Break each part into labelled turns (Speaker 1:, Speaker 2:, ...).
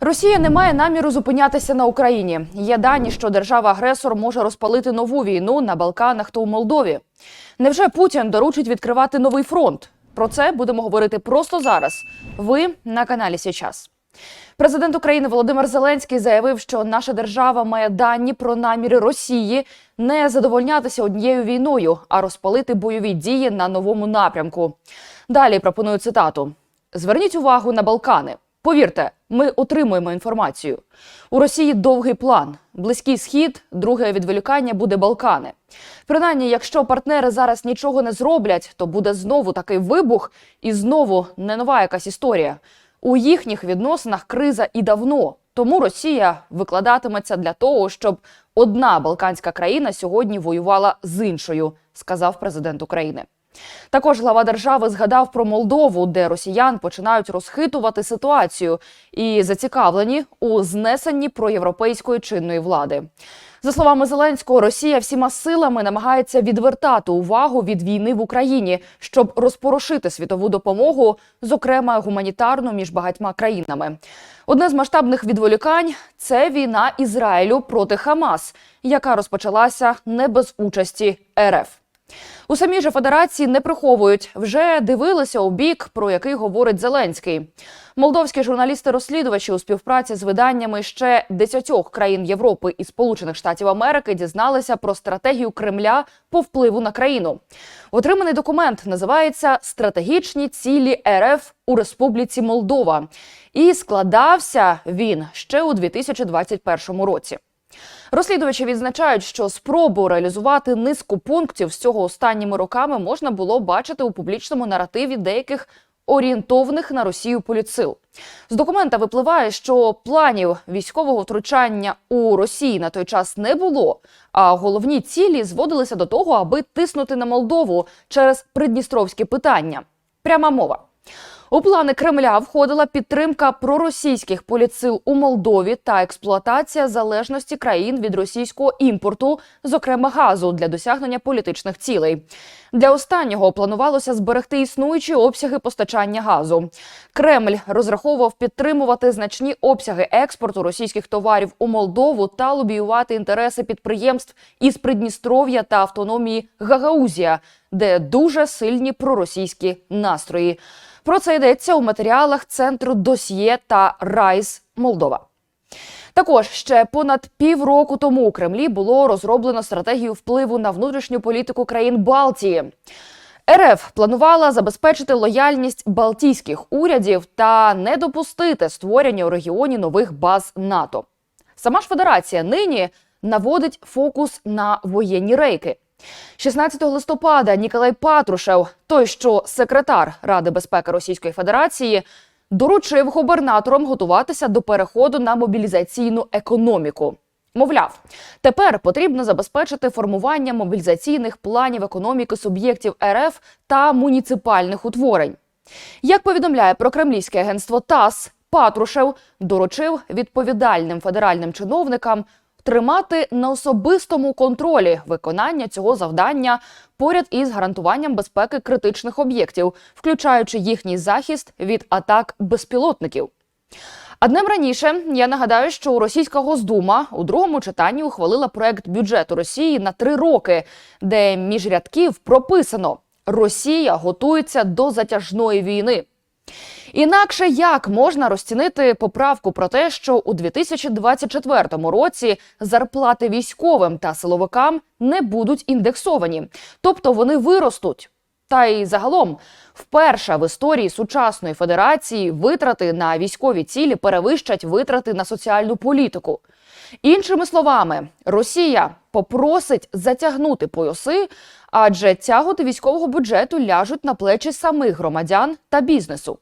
Speaker 1: Росія не має наміру зупинятися на Україні. Є дані, що держава-агресор може розпалити нову війну на Балканах та у Молдові. Невже Путін доручить відкривати новий фронт? Про це будемо говорити просто зараз. Ви на каналі Січас. Президент України Володимир Зеленський заявив, що наша держава має дані про наміри Росії не задовольнятися однією війною, а розпалити бойові дії на новому напрямку. Далі пропоную цитату: Зверніть увагу на Балкани. Повірте, ми отримуємо інформацію. У Росії довгий план. Близький схід, друге відволікання буде Балкани. Принаймні, якщо партнери зараз нічого не зроблять, то буде знову такий вибух, і знову не нова якась історія. У їхніх відносинах криза і давно. Тому Росія викладатиметься для того, щоб одна балканська країна сьогодні воювала з іншою, сказав президент України. Також глава держави згадав про Молдову, де росіян починають розхитувати ситуацію і зацікавлені у знесенні проєвропейської чинної влади. За словами Зеленського, Росія всіма силами намагається відвертати увагу від війни в Україні, щоб розпорошити світову допомогу, зокрема гуманітарну між багатьма країнами. Одне з масштабних відволікань це війна Ізраїлю проти Хамас, яка розпочалася не без участі РФ. У самій же федерації не приховують, вже дивилися у бік, про який говорить Зеленський. Молдовські журналісти-розслідувачі у співпраці з виданнями ще десятьох країн Європи і Сполучених Штатів Америки дізналися про стратегію Кремля по впливу на країну. Отриманий документ називається Стратегічні цілі РФ у Республіці Молдова. І складався він ще у 2021 році. Розслідувачі відзначають, що спробу реалізувати низку пунктів з цього останніми роками можна було бачити у публічному наративі деяких орієнтованих на Росію політсил. З документа випливає, що планів військового втручання у Росії на той час не було. А головні цілі зводилися до того, аби тиснути на Молдову через придністровські питання. Пряма мова. У плани Кремля входила підтримка проросійських політсил у Молдові та експлуатація залежності країн від російського імпорту, зокрема газу, для досягнення політичних цілей. Для останнього планувалося зберегти існуючі обсяги постачання газу. Кремль розраховував підтримувати значні обсяги експорту російських товарів у Молдову та лобіювати інтереси підприємств із Придністров'я та автономії Гагаузія, де дуже сильні проросійські настрої. Про це йдеться у матеріалах центру досьє та Райс Молдова. Також ще понад півроку тому у Кремлі було розроблено стратегію впливу на внутрішню політику країн Балтії. РФ планувала забезпечити лояльність балтійських урядів та не допустити створення у регіоні нових баз НАТО. Сама ж федерація нині наводить фокус на воєнні рейки. 16 листопада Ніколай Патрушев, той, що секретар Ради безпеки Російської Федерації, доручив губернаторам готуватися до переходу на мобілізаційну економіку. Мовляв, тепер потрібно забезпечити формування мобілізаційних планів економіки суб'єктів РФ та муніципальних утворень. Як повідомляє прокремлівське агентство ТАСС, Патрушев доручив відповідальним федеральним чиновникам тримати на особистому контролі виконання цього завдання поряд із гарантуванням безпеки критичних об'єктів, включаючи їхній захист від атак безпілотників. А днем раніше я нагадаю, що російська Госдума у другому читанні ухвалила проект бюджету Росії на три роки, де між рядків прописано: Росія готується до затяжної війни. Інакше як можна розцінити поправку про те, що у 2024 році зарплати військовим та силовикам не будуть індексовані, тобто вони виростуть. Та й загалом, вперше в історії сучасної федерації витрати на військові цілі перевищать витрати на соціальну політику. Іншими словами, Росія попросить затягнути пояси, адже тяготи військового бюджету ляжуть на плечі самих громадян та бізнесу.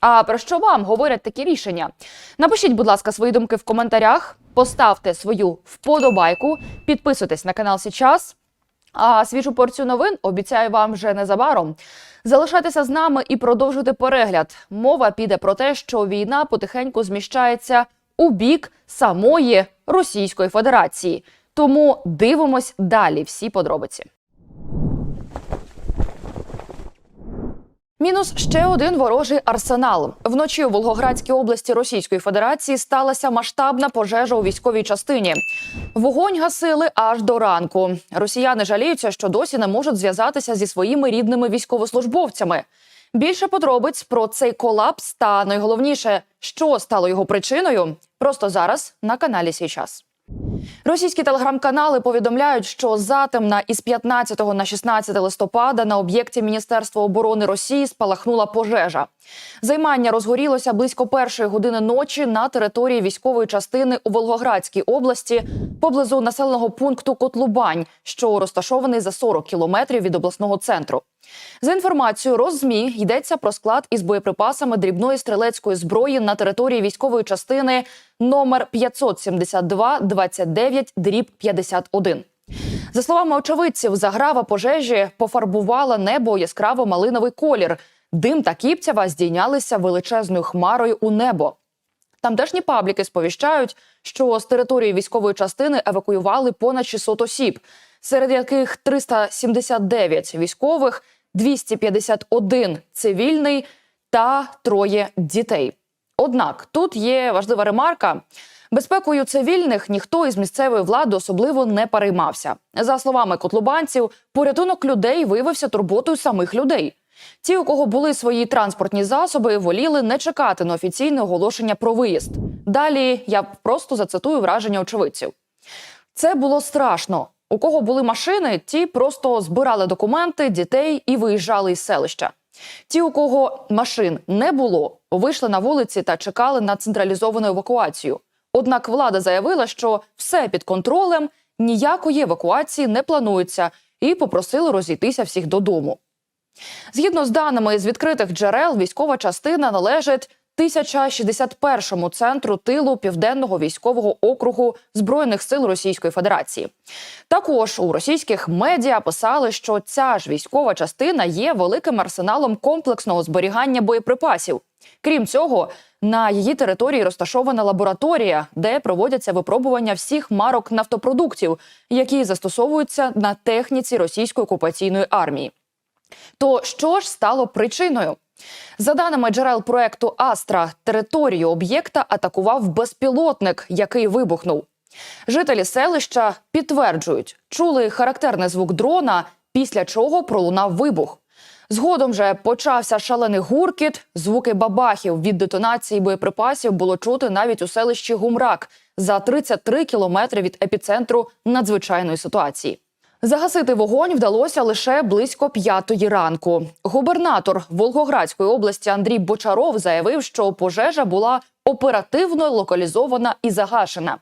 Speaker 1: А про що вам говорять такі рішення? Напишіть, будь ласка, свої думки в коментарях, поставте свою вподобайку, підписуйтесь на канал Січас. А свіжу порцію новин обіцяю вам вже незабаром. Залишайтеся з нами і продовжуйте перегляд. Мова піде про те, що війна потихеньку зміщається у бік самої Російської Федерації. Тому дивимось далі всі подробиці. Мінус ще один ворожий арсенал. Вночі у Волгоградській області Російської Федерації сталася масштабна пожежа у військовій частині. Вогонь гасили аж до ранку. Росіяни жаліються, що досі не можуть зв'язатися зі своїми рідними військовослужбовцями. Більше подробиць про цей колапс та найголовніше, що стало його причиною, просто зараз на каналі Сій час. Російські телеграм-канали повідомляють, що затемна із 15 на 16 листопада на об'єкті Міністерства оборони Росії спалахнула пожежа. Займання розгорілося близько першої години ночі на території військової частини у Волгоградській області поблизу населеного пункту Котлубань, що розташований за 40 кілометрів від обласного центру. За інформацією Роззмі йдеться про склад із боєприпасами дрібної стрілецької зброї на території військової частини номер 572 29 дріб 51. За словами очевидців, заграва пожежі пофарбувала небо яскраво малиновий колір. Дим та кіпцява здійнялися величезною хмарою у небо. Тамтешні пабліки сповіщають, що з території військової частини евакуювали понад 600 осіб, серед яких 379 військових, 251 цивільний та троє дітей. Однак тут є важлива ремарка. Безпекою цивільних ніхто із місцевої влади особливо не переймався. За словами котлубанців, порятунок людей виявився турботою самих людей. Ті, у кого були свої транспортні засоби, воліли не чекати на офіційне оголошення про виїзд. Далі я просто зацитую враження очевидців. Це було страшно. У кого були машини, ті просто збирали документи, дітей і виїжджали із селища. Ті, у кого машин не було, вийшли на вулиці та чекали на централізовану евакуацію. Однак влада заявила, що все під контролем, ніякої евакуації не планується, і попросили розійтися всіх додому. Згідно з даними з відкритих джерел, військова частина належить 1061-му центру тилу Південного військового округу Збройних сил Російської Федерації. Також у російських медіа писали, що ця ж військова частина є великим арсеналом комплексного зберігання боєприпасів. Крім цього, на її території розташована лабораторія, де проводяться випробування всіх марок нафтопродуктів, які застосовуються на техніці російської окупаційної армії. То що ж стало причиною? За даними джерел проекту Астра, територію об'єкта атакував безпілотник, який вибухнув. Жителі селища підтверджують, чули характерний звук дрона, після чого пролунав вибух. Згодом же почався шалений гуркіт. Звуки бабахів від детонації боєприпасів було чути навіть у селищі Гумрак за 33 кілометри від епіцентру надзвичайної ситуації. Загасити вогонь вдалося лише близько п'ятої ранку. Губернатор Волгоградської області Андрій Бочаров заявив, що пожежа була оперативно локалізована і загашена.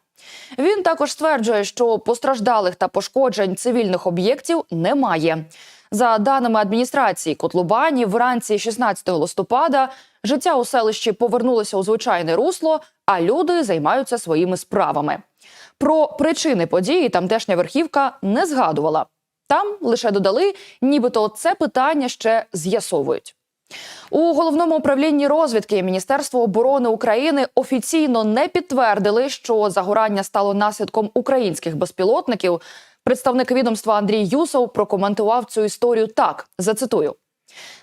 Speaker 1: Він також стверджує, що постраждалих та пошкоджень цивільних об'єктів немає. За даними адміністрації Котлубані, вранці 16 листопада життя у селищі повернулося у звичайне русло, а люди займаються своїми справами. Про причини події тамтешня верхівка не згадувала. Там лише додали, нібито це питання ще з'ясовують. У головному управлінні розвідки Міністерства оборони України офіційно не підтвердили, що загорання стало наслідком українських безпілотників. Представник відомства Андрій Юсов прокоментував цю історію так: зацитую.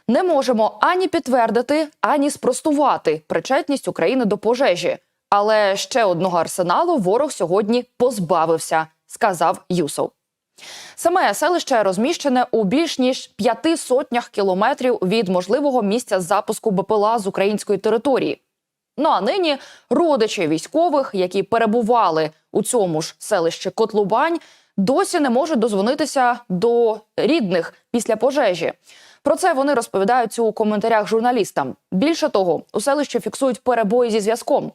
Speaker 1: Не можемо ані підтвердити, ані спростувати причетність України до пожежі. Але ще одного арсеналу ворог сьогодні позбавився, сказав Юсов. Саме селище розміщене у більш ніж п'яти сотнях кілометрів від можливого місця запуску БПЛА з української території. Ну а нині родичі військових, які перебували у цьому ж селищі Котлубань, досі не можуть дозвонитися до рідних після пожежі. Про це вони розповідають у коментарях журналістам. Більше того, у селищі фіксують перебої зі зв'язком.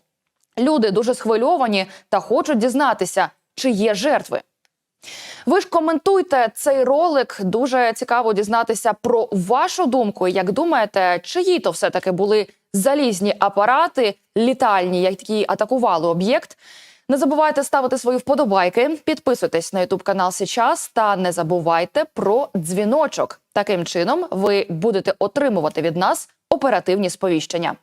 Speaker 1: Люди дуже схвильовані та хочуть дізнатися, чи є жертви. Ви ж коментуйте цей ролик. Дуже цікаво дізнатися про вашу думку. Як думаєте, чиї то все таки були залізні апарати літальні, які атакували об'єкт? Не забувайте ставити свої вподобайки, підписуйтесь на ютуб канал Січас та не забувайте про дзвіночок. Таким чином ви будете отримувати від нас оперативні сповіщення.